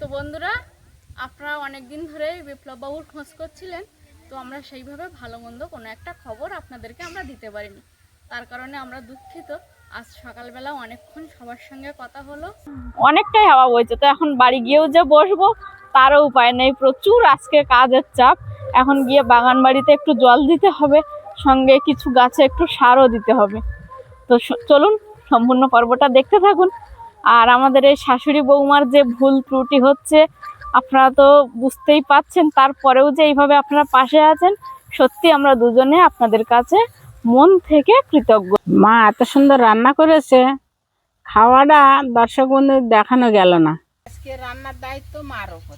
তো বন্ধুরা, আপনারা অনেক দিন ধরেই বিপ্লব বাবুর খোঁজ করছিলেন, তো আমরা সেইভাবে ভালো মন্দ কোনো একটা খবর আপনাদেরকে আমরা দিতে পারিনি। তার কারণে আমরা দুঃখিত। আজ সকালবেলা অনেকক্ষণ সবার সঙ্গে কথা হলো। অনেকটাই হাওয়া বইছে, তো এখন বাড়ি গিয়েও যে বসবো, তারও উপায় নেই। প্রচুর আজকে কাজের চাপ। এখন গিয়ে বাগান বাড়িতে একটু জল দিতে হবে, সঙ্গে কিছু গাছে একটু সারও দিতে হবে। তো চলুন, সম্পূর্ণ পর্বটা দেখতে থাকুন। আর আমাদের এই শাশুড়ি বৌমার যে ভুল ত্রুটি হচ্ছে আপনারা তো বুঝতেই পাচ্ছেন তারপরেও যে এইভাবে আপনারা পাশে আছেন সত্যি আমরা দুজনে আপনাদের কাছে মন থেকে কৃতজ্ঞ। মা এত সুন্দর রান্না করেছে খাওয়াটা দর্শক বন্ধু দেখানো গেল না। আজকে রান্নার দায়িত্ব মার ওপর।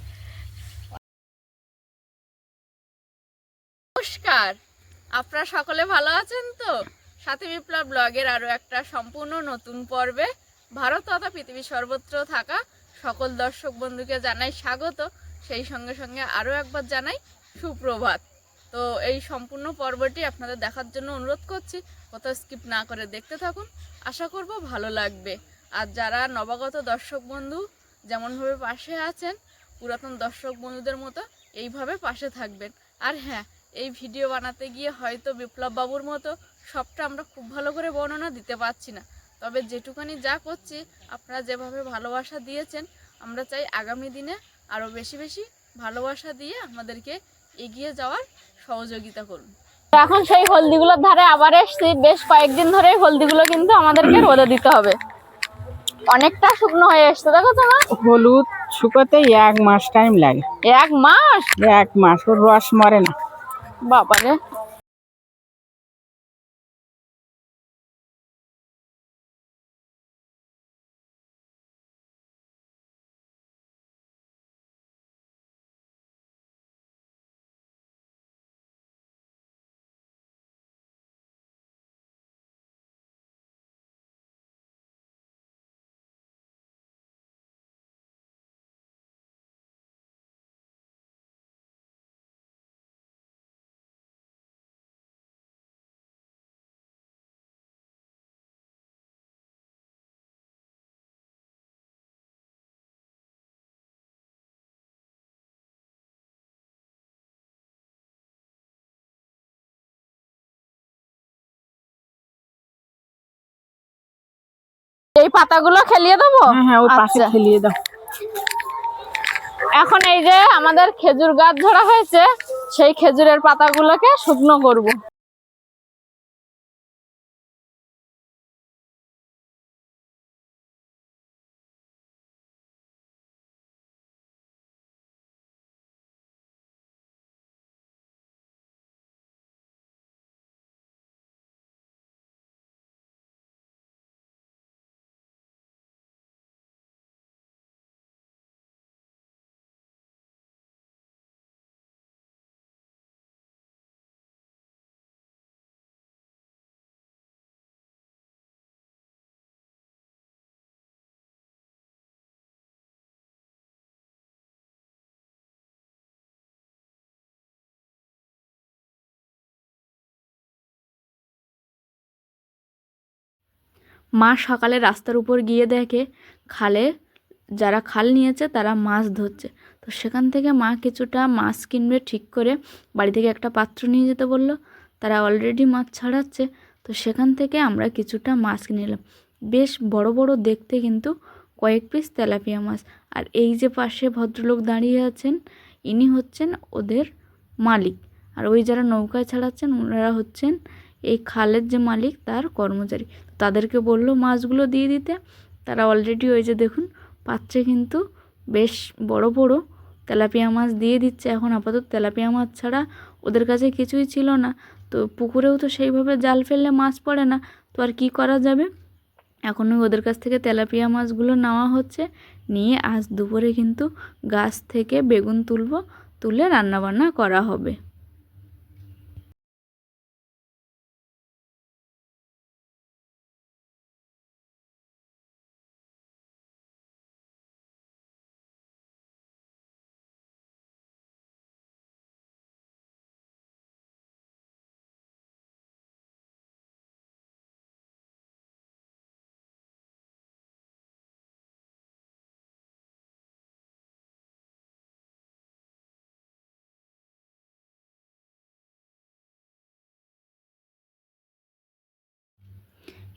নমস্কার আপনারা সকলে ভালো আছেন তো? সাথী বিপ্লব ব্লগের আরও একটা সম্পূর্ণ নতুন পর্বে ভারত তথা পৃথিবীর সর্বত্র থাকা সকল দর্শক বন্ধুকে জানাই স্বাগত। সেই সঙ্গে সঙ্গে আরও একবার জানাই সুপ্রভাত। তো এই সম্পূর্ণ পর্বটি আপনাদের দেখার জন্য অনুরোধ করছি, কোথাও স্কিপ না করে দেখতে থাকুন। আশা করব ভালো লাগবে। আর যারা নবাগত দর্শক বন্ধু যেমনভাবে পাশে আছেন, পুরাতন দর্শক বন্ধুদের মতো এইভাবে পাশে থাকবেন। আর হ্যাঁ এই ভিডিও বানাতে গিয়ে হয়তো বিপ্লব বাবুর মতো সবটা আমরা খুব ভালো করে বর্ণনা দিতে পারছি না। তবে যেটুকানি যা করছি আপনারা যেভাবে ভালোবাসা দিয়েছেন আমরা চাই আগামী দিনে আরও বেশি বেশি ভালোবাসা দিয়ে আমাদেরকে এগিয়ে যাওয়ার সহযোগিতা করুন। এখন সেই হলদিগুলোর ধারে আবার এসছি। বেশ কয়েকদিন ধরে হলদিগুলো কিন্তু আমাদেরকে রোদে দিতে হবে। অনেকটা শুকনো হয়ে এসছে দেখো তোমার হলুদ শুকোতে এক মাস টাইম লাগে। এক মাস? এক মাস ওর রস মরে না। বাবারে। পাতাগুলো খেলিয়ে দেবো? হ্যাঁ হ্যাঁ ওর পাশে আচ্ছা। খেলিয়ে দাও। এখন এই যে আমাদের খেজুর গাছ ধরা হয়েছে সেই খেজুরের পাতাগুলোকে শুকনো করব। মা সকালে রাস্তার উপর গিয়ে দেখে, খালে যারা খাল নিয়েছে তারা মাছ ধরছে। তো সেখান থেকে মা কিছুটা মাছ কিনবে ঠিক করে বাড়ি থেকে একটা পাত্র নিয়ে যেতে বলল। তারা অলরেডি মাছ ছাড়াচ্ছে। তো সেখান থেকে আমরা কিছুটা মাছ নিলাম বেশ বড় বড় দেখতে কিন্তু কয়েক পিস তেলাপিয়া মাছ। আর এই যে পাশে ভদ্রলোক দাঁড়িয়ে আছেন, ইনি হচ্ছেন ওদের মালিক। আর ওই যারা নৌকায় ছাড়াচ্ছেন, ওনারা হচ্ছেন এই খালের যে মালিক, তার কর্মচারী। তাদেরকে বলল মাছগুলো দিয়ে দিতে। তারা অলরেডি ওই যে দেখুন, পাচ্ছে কিন্তু বেশ বড় বড় তেলাপিয়া মাছ দিয়ে দিচ্ছে। এখন আপাতত তেলাপিয়া মাছ ছাড়া ওদের কাছে কিছুই ছিল না। তো পুকুরেও তো সেইভাবে জাল ফেললে মাছ পড়ে না। তো আর কি করা যাবে? এখন ওই ওদের কাছ থেকে তেলাপিয়া মাছগুলো নেওয়া হচ্ছে। নিয়ে আজ দুপুরে কিন্তু গাছ থেকে বেগুন তুলবো, তুলে রান্নাবান্না করা হবে।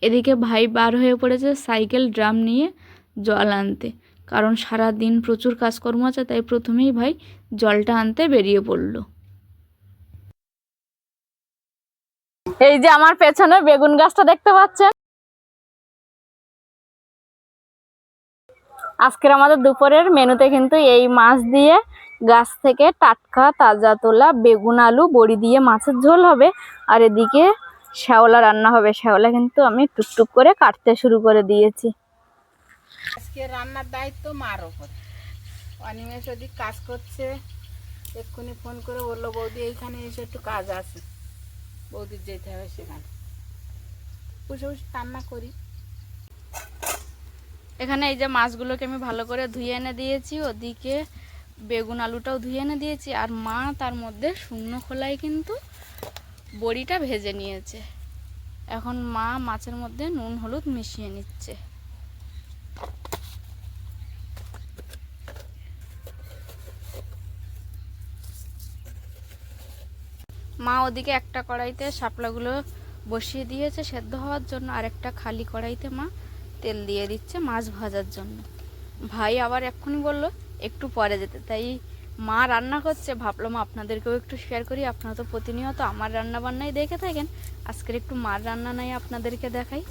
এদিকে ভাই বার হয়ে পড়েছে সাইকেল, ড্রাম নিয়ে জল আনতে। কারণ সারা দিন প্রচুর কাজকর্ম আছে, তাই প্রথমেই ভাই জলটা আনতে বেরিয়ে পড়ল। এই যে আমার পেছনে বেগুন গাছটা দেখতে পাচ্ছেন? আজকের আমাদের দুপুরের মেনুতে কিন্তু এই মাছ দিয়ে গাছ থেকে টাটকা, তাজা তোলা বেগুন, আলু, বড়ি দিয়ে মাছের ঝোল হবে। আর এদিকে শ্যাওলা রান্না হবে। শ্যাওলা কিন্তু আমি টুকটুক করে কাটতে শুরু করে দিয়েছি। আজকে রান্নার দায়িত্ব মার ওপর। অনিমেষ ওদিক কাজ করছে, এক্ষুনি ফোন করে বলল, বৌদি, এইখানে এসে একটু কাজ আছে। বৌদির যেতে হবে সেখানে। বসে বসে রান্না করি। এখানে এই যে মাছগুলোকে আমি ভালো করে ধুয়ে এনে দিয়েছি, ওদিকে বেগুন আলুটাও ধুয়ে এনে দিয়েছি, আর মা তার মধ্যে শুকনো খোলায় কিন্তু বড়িটা ভেজে নিয়েছে। এখন মা মাছের মধ্যে নুন, হলুদ মিশিয়ে নিচ্ছে। মা ওদিকে একটা কড়াইতে শাপলাগুলো বসিয়ে দিয়েছে সেদ্ধ হওয়ার জন্য, আর একটা খালি কড়াইতে মা তেল দিয়ে দিচ্ছে মাছ ভাজার জন্য। ভাই আবার এক্ষুনি বলল, একটু পরে যেতে। তাই মা রান্না করছে, ভাবলাম আপনাদেরকেও একটু শেয়ার করি। আপনারা তো প্রতিনিয়ত আমার রান্না বান্নাই দেখে থাকেন। আজকের একটু মার রান্না নাই আপনাদেরকে দেখাই।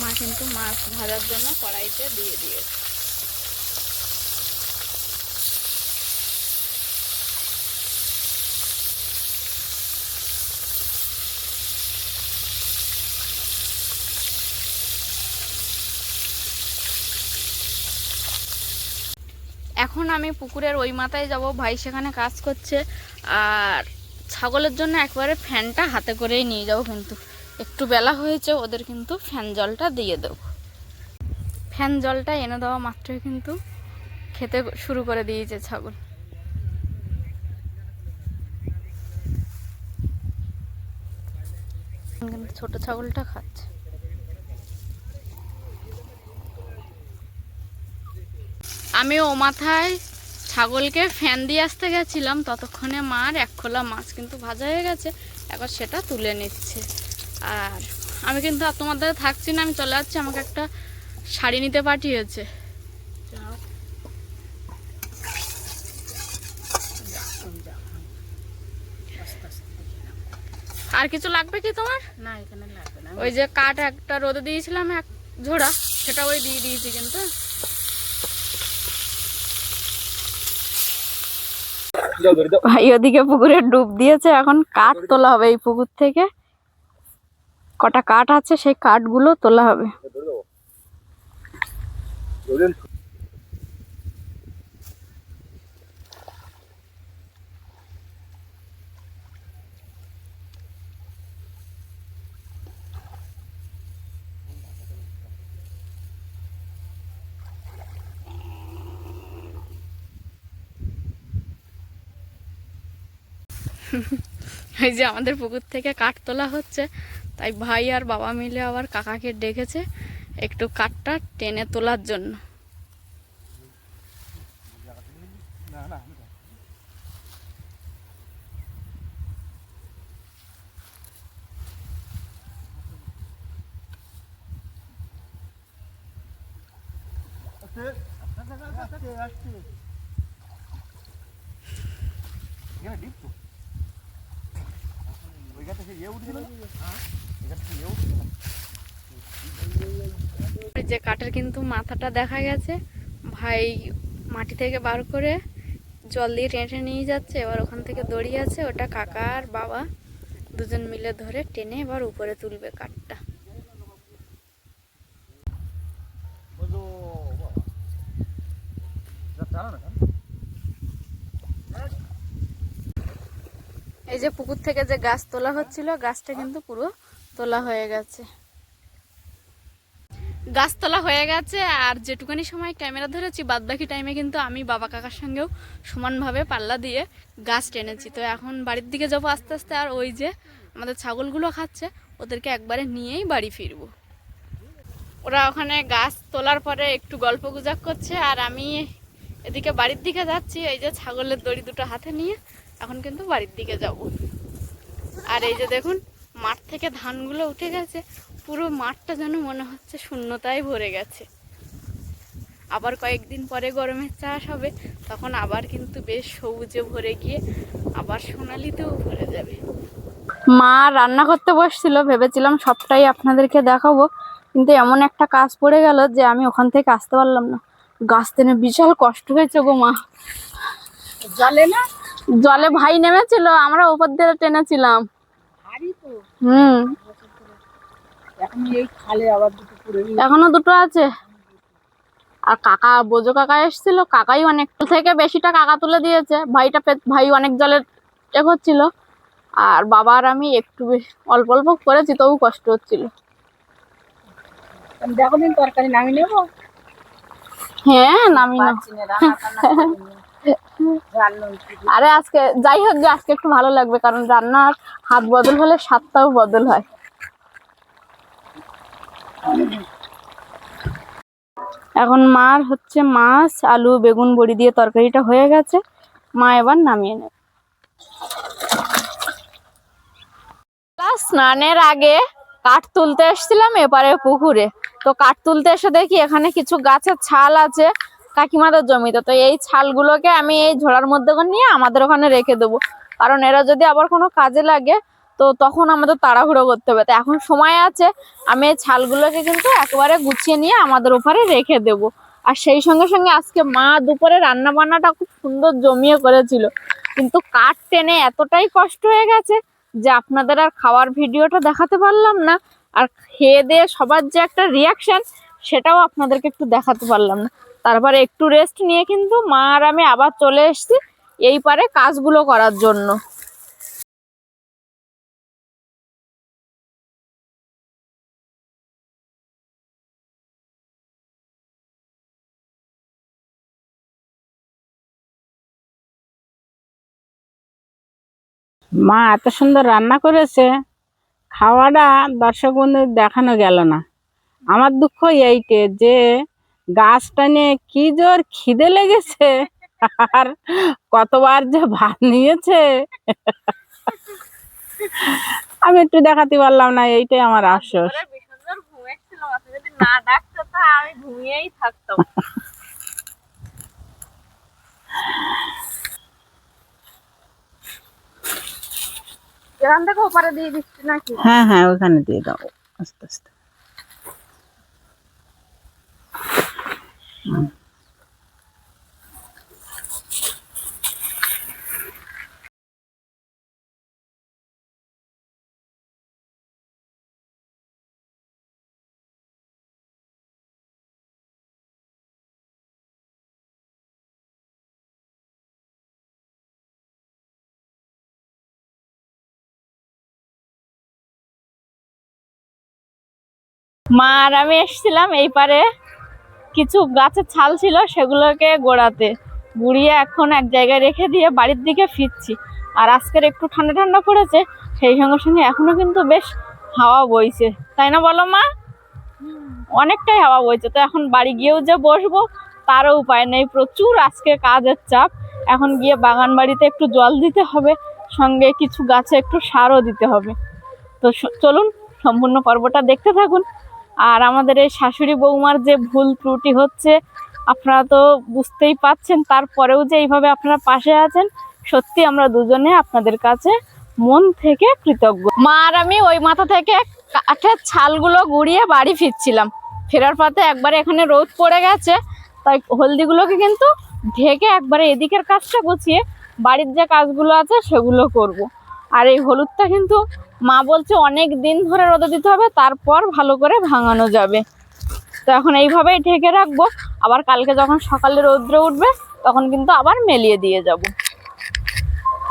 মা কিন্তু মাছ ভাজার জন্য কড়াইতে দিয়ে দিয়েছে। এখন আমি পুকুরের ওই মাথায় যাব। ভাই সেখানে কাজ করছে। আর ছাগলের জন্য একবারে ফ্যানটা হাতে করেই নিয়ে যাব কিন্তু একটু বেলা হয়েছে, ওদের কিন্তু ফ্যান জলটা দিয়ে দেবো। ফ্যান জলটা এনে দেওয়া মাত্রই কিন্তু খেতে শুরু করে দিয়েছে ছাগল। কিন্তু ছোট ছাগলটা খাচ্ছে। আমি ও মাথায় ছাগলকে ফ্যান দিয়ে আসতে গেছিলাম ততক্ষণে মার এক খোলা মাছ কিন্তু ভাজা হয়ে গেছে এবার সেটা তুলে নিচ্ছে। আর আমি কিন্তু আর তোমাদের থাকছি না আমি চলে যাচ্ছি আমাকে একটা শাড়ি নিতে পাঠিয়েছে। আর কিছু লাগবে কি তোমার? না এখানে লাগবে না। ওই যে কাঠ একটা রোদে দিয়েছিলাম এক ঝোড়া সেটা ওই দিয়ে দিয়েছি কিন্তু। ভাই ওদিকে পুকুরে ডুব দিয়েছে এখন কাঠ তোলা হবে এই পুকুর থেকে। কটা কাঠ আছে সেই কাঠগুলো তোলা হবে। এই যে আমাদের পুকুর থেকে কাঠ তোলা হচ্ছে, তাই ভাই আর বাবা মিলে আবার কাকাকে ডেকেছে একটু কাঠটা টেনে তোলার জন্য। এই যে কাঠের কিন্তু মাথাটা দেখা গেছে। ভাই মাটি থেকে বার করে জল দিয়ে টেনে টেনে নিয়ে যাচ্ছে এবার ওখান থেকে দড়ি আছে ওটা কাকা আর বাবা দুজন মিলে ধরে টেনে এবার উপরে তুলবে কাঠটা। এই যে পুকুর থেকে যে গাছ তোলা হচ্ছিল, গাছটা কিন্তু পুরো তোলা হয়ে গেছে। গাছ তোলা হয়ে গেছে, আর যেটুকানি সময় ক্যামেরা ধরেছি বাদ বাকি টাইমে কিন্তু আমি বাবা কাকার সঙ্গেও সমানভাবে পাল্লা দিয়ে গাছ টেনেছি। তো এখন বাড়ির দিকে যাব আস্তে আস্তে, আর ওই যে আমাদের ছাগলগুলো খাচ্ছে, ওদেরকে একবারে নিয়েই বাড়ি ফিরবো। ওরা ওখানে গাছ তোলার পরে একটু গল্প গুজব করছে, আর আমি এদিকে বাড়ির দিকে যাচ্ছি, এই যে ছাগলের দড়ি দুটো হাতে নিয়ে এখন কিন্তু বাড়ির দিকে যাব। আর এই যে দেখুন মাঠ থেকে ধানগুলো উঠে গেছে পুরো মাঠটা যেন মনে হচ্ছে শূন্যতায় ভরে গেছে। আবার কয়েকদিন পরে গরমের চাষ হবে তখন আবার কিন্তু বেশ সবুজে ভরে গিয়ে আবার সোনালিতেও ভরে যাবে। মা রান্না করতে বসছিল ভেবেছিলাম সবটাই আপনাদেরকে দেখাবো কিন্তু এমন একটা কাজ পড়ে গেল যে আমি ওখান থেকে আসতে পারলাম না। গাছ বিশাল কষ্ট হয়েছে গো মা। জলে না? জলে ভাই নেমেছিল আমরা উপর দিয়ে টেনেছিলাম। হুম। এখন দুটো আছে। আর কাকা বোঝো কাকা এসেছিল কাকাই অনেক থেকে বেশিটা কাকা তুলে দিয়েছে। ভাইটা ভাই অনেক জলে এ করছিল আর বাবা আর আমি একটু বেশ অল্প অল্প করেছি তবু কষ্ট হচ্ছিল। দেখো দিন তরকারি নামিয়ে নেব? হ্যাঁ নামি না আরে আজকে, যাই হোক যে আজকে একটু ভালো লাগবে, কারণ রান্নার হাত বদল হলে স্বাদটাও বদল হয়। এখন মার হচ্ছে মাছ, আলু, বেগুন, বড়ি দিয়ে তরকারিটা হয়ে গেছে। মা এবার নামিয়ে নেবে। স্নানের আগে কাঠ তুলতে এসেছিলাম এপারে পুকুরে। তো কাঠ তুলতে এসে দেখি এখানে কিছু গাছের ছাল আছে। কাকিমাদের জমিতে। তো এই ছালগুলোকে আমি এই ঝোড়ার মধ্যে নিয়ে আমাদের ওখানে রেখে দেবো। কারণ এরা যদি আবার কোনো কাজে লাগে, তো তখন আমাদের তাড়াহুড়ো করতে হবে। তো এখন সময় আছে, আমি এই ছালগুলোকে কিন্তু একেবারে গুছিয়ে নিয়ে আমাদের ওপারে রেখে দেব। আর সেই সঙ্গে সঙ্গে আজকে মা দুপুরে রান্না বান্নাটা খুব সুন্দর জমিয়ে করেছিল। কিন্তু কাঠ টেনে এতটাই কষ্ট হয়ে গেছে যে আপনাদের আর খাওয়ার ভিডিওটা দেখাতে পারলাম না। আর খেয়ে দিয়ে সবার যে একটা রিয়াকশান সেটাও আপনাদেরকে একটু দেখাতে পারলাম না। তারপরে একটু রেস্ট নিয়ে কিন্তু মা আর আমি আবার চলে এসেছি এই পারে কাজগুলো করার জন্য। মা এত সুন্দর রান্না করেছে, খাওয়াটা দর্শক বন্ধু দেখানো গেল না। আমার দুঃখ এইটে যে গাছটা নিয়ে কি জোর খিদে লেগেছে? আর কতবার যে ভাত নিয়েছে? আমি একটু দেখাতে পারলাম না এইটাই আমার আফসোস। যদি না ডাকতো তা আমি ঘুমিয়েই থাকতাম। ওপারে দিয়ে দিচ্ছি নাকি? হ্যাঁ হ্যাঁ ওখানে দিয়ে দাও। আস্তে আস্তে। মা আর আমি এসেছিলাম এই পারে কিছু গাছের ছাল ছিল সেগুলোকে গোড়াতে, গুড়িয়ে এখন এক জায়গায় রেখে দিয়ে বাড়ির দিকে ফিরছি। আর আজকের একটু ঠান্ডা ঠান্ডা পড়েছে, সেই সঙ্গে সঙ্গে এখনও কিন্তু বেশ হাওয়া বইছে। তাই না বলো মা? অনেকটাই হাওয়া বইছে। তো এখন বাড়ি গিয়েও যে বসবো, তারও উপায় নেই। প্রচুর আজকে কাজের চাপ। এখন গিয়ে বাগান বাড়িতে একটু জল দিতে হবে, সঙ্গে কিছু গাছে একটু সারও দিতে হবে। তো চলুন, সম্পূর্ণ পর্বটা দেখতে থাকুন। আর আমাদের এই শাশুড়ি বৌমার যে ভুল ত্রুটি হচ্ছে, আপনারা তো বুঝতেই পাচ্ছেন, তারপরেও যে এইভাবে আপনারা পাশে আছেন, সত্যি আমরা দুজনে আপনাদের কাছে মন থেকে কৃতজ্ঞ মা আর আমি ওই মাথা থেকে কাঠের ছালগুলো গুড়িয়ে বাড়ি ফিরছিলাম ফেরার পথে একবারে এখানে রোদ পড়ে গেছে, তাই হলদিগুলোকে কিন্তু ঢেকে একবারে এদিকের কাজটা গুছিয়ে বাড়ির যে কাজগুলো আছে সেগুলো করব। আর এই হলুদটা কিন্তু মা বলছে, অনেক দিন ধরে রোদে দিতে হবে, তারপর ভালো করে ভাঙানো যাবে। তো এখন এইভাবেই ঢেকে রাখব। আবার কালকে যখন সকালে রৌদ্র উঠবে, তখন কিন্তু আবার মেলিয়ে দিয়ে যাব।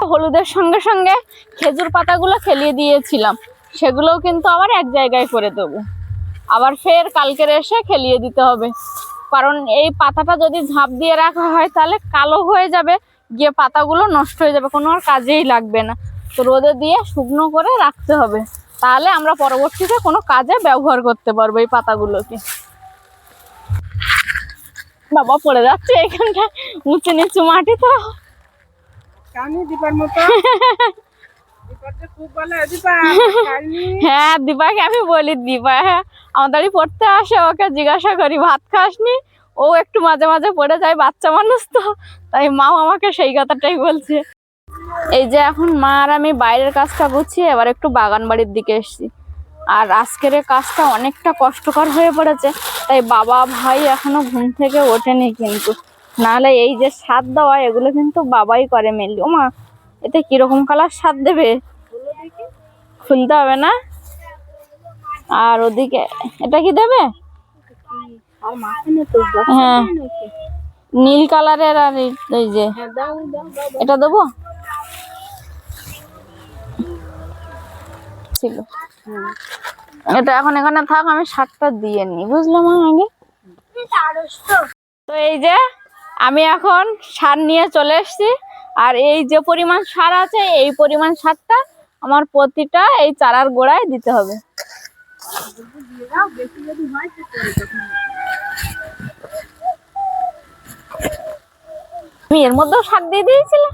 হলুদের সঙ্গে সঙ্গে খেজুর পাতাগুলো খেলিয়ে দিয়েছিলাম। সেগুলোও কিন্তু আবার এক জায়গায় করে দেবো। আবার ফের কালকের এসে খেলিয়ে দিতে হবে। কারণ এই পাতাটা যদি ঝাঁপ দিয়ে রাখা হয়, তাহলে কালো হয়ে যাবে, গিয়ে পাতাগুলো নষ্ট হয়ে যাবে, কোনো আর কাজেই লাগবে না। তো রোদে দিয়ে শুকনো করে রাখতে হবে। তাহলে আমরা পরবর্তীতে কোনো কাজে ব্যবহার করতে পারব এই পাতাগুলোকে। বাবা পড়ে যাচ্ছে এখানটা। উঁচু নিচু মাটি তো। হ্যাঁ দীপাকে আমি বলি দীপা হ্যাঁ আমাদেরই পড়তে আসে ওকে জিজ্ঞাসা করি ভাত খাসনি? ও একটু মাঝে মাঝে পড়ে যায় বাচ্চা মানুষ তো। তাই মাও আমাকে সেই কথাটাই বলছে। এই যে এখন মা আর আমি বাইরের কাজটা গুছিয়ে এবার একটু বাগান বাড়ির দিকে এসেছি। আর আজকের কাজটা অনেকটা কষ্টকর হয়ে পড়েছে, তাই বাবা ভাই এখনও ঘুম থেকে ওঠেনি কিন্তু। নাহলে এই যে স্বাদ দেওয়া, এগুলো কিন্তু বাবাই করে মেনলি ও মা এতে কীরকম কালার স্বাদ দেবে? খুলতে হবে না? আর ওদিকে, এটা কি দেবে? হ্যাঁ। নীল কালারের আর এই- যে। এটা দেবো? ছিল। এটা এখন এখানে থাক, আমি শাকটা দিয়ে নি বুঝলাম আগে? তো এই যে, আমি এখন সার নিয়ে চলে এসেছি। আর এই যে পরিমাণ সার আছে, এই পরিমাণ সারটা আমার প্রতিটা এই চারার গোড়ায় দিতে হবে। আমি এর মধ্যেও সার দিয়ে দিয়েছিলাম।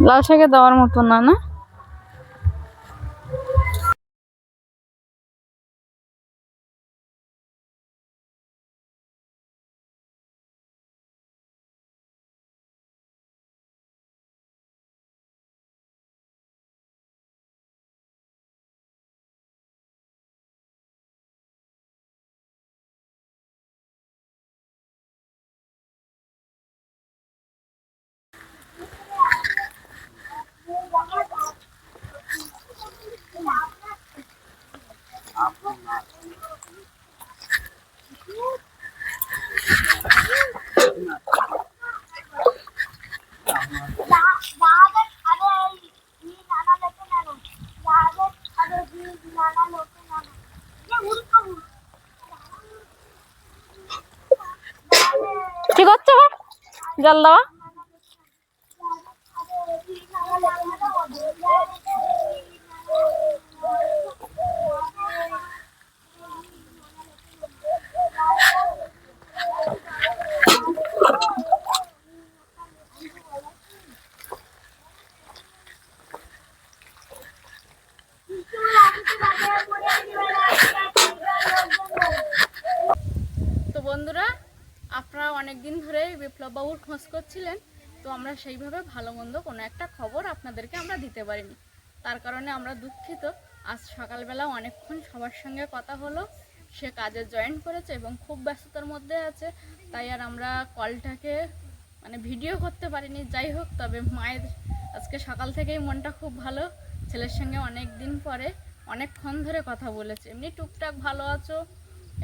লাল শাকে দেওয়ার মতো না না? কি করছ? জল দেওয়া তো বন্ধুরা আপনারা অনেক দিন ধরে বিপ্লব বাবুর খোঁজ করছিলেন, তো আমরা সেইভাবে ভালো মন্দ কোনো একটা খবর আপনাদেরকে আমরা দিতে পারিনি। তার কারণে আমরা দুঃখিত। আজ সকালবেলা অনেকক্ষণ সবার সঙ্গে কথা হলো, সে কাজে জয়েন করেছে এবং খুব ব্যস্ততার মধ্যে আছে, তাই আর আমরা কলটাকে মানে ভিডিও করতে পারিনি। যাই হোক, তবে মায়ের আজকে সকাল থেকেই মনটা খুব ভালো। ছেলের সঙ্গে অনেক দিন পরে অনেকক্ষণ ধরে কথা বলেছে। এমনি টুকটাক ভালো আছো,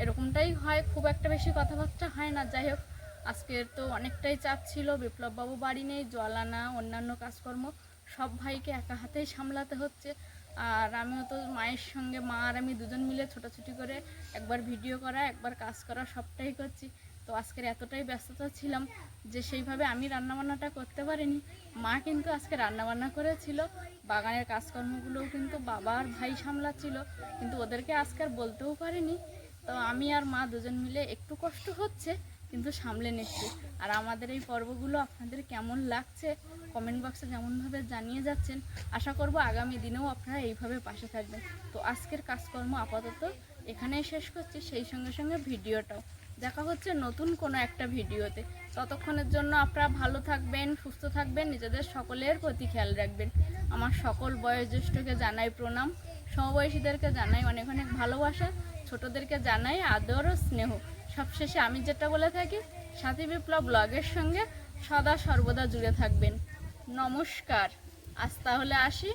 এরকমটাই হয়। খুব একটা বেশি কথাবার্তা হয় না। যাই হোক আজকের তো অনেকটাই চাপ ছিল, বিপ্লববাবু বাড়ি নেই, জল আনা, অন্যান্য কাজকর্ম, সব ভাইকে একা হাতেই সামলাতে হচ্ছে। আর আমিও তো মায়ের সঙ্গে, মা আর আমি দুজন মিলে ছোটাছুটি করে একবার ভিডিও করা, একবার কাজ করা, সবটাই করছি। তো আজকের এতটাই ব্যস্ততা ছিলাম যে সেইভাবে আমি রান্নাবান্নাটা করতে পারিনি। মা কিন্তু আজকে রান্নাবান্না করেছিল, বাগানের কাজকর্মগুলোও কিন্তু বাবা আর ভাই সামলাচ্ছিল, কিন্তু ওদেরকে আজকে আর বলতেও পারিনি। তো আমি আর মা দুজন মিলে একটু কষ্ট হচ্ছে, কিন্তু সামলে নিচ্ছি। আর আমাদের এই পর্বগুলো আপনাদের কেমন লাগছে কমেন্ট বক্সে যেমনভাবে জানিয়ে যাচ্ছেন, আশা করব আগামী দিনেও আপনারা এইভাবে পাশে থাকবেন। তো আজকের কাজকর্ম আপাতত এখানেই শেষ করছি, সেই সঙ্গে সঙ্গে ভিডিওটাও। দেখা হচ্ছে নতুন কোনো একটা ভিডিওতে। ততক্ষণের জন্য আপনারা ভালো থাকবেন, সুস্থ থাকবেন, নিজেদের সকলের প্রতি খেয়াল রাখবেন। আমার সকল বয়োজ্যেষ্ঠকে জানাই প্রণাম। সমবয়সীদেরকে জানাই অনেক অনেক ভালোবাসা। ছোটদেরকে জানাই আদর ও স্নেহ। সবশেষে আমি যেটা বলে থাকি, সাথী বিপ্লব ব্লগের সঙ্গে সদা সর্বদা জুড়ে থাকবেন। নমস্কার। আজ তাহলে আসি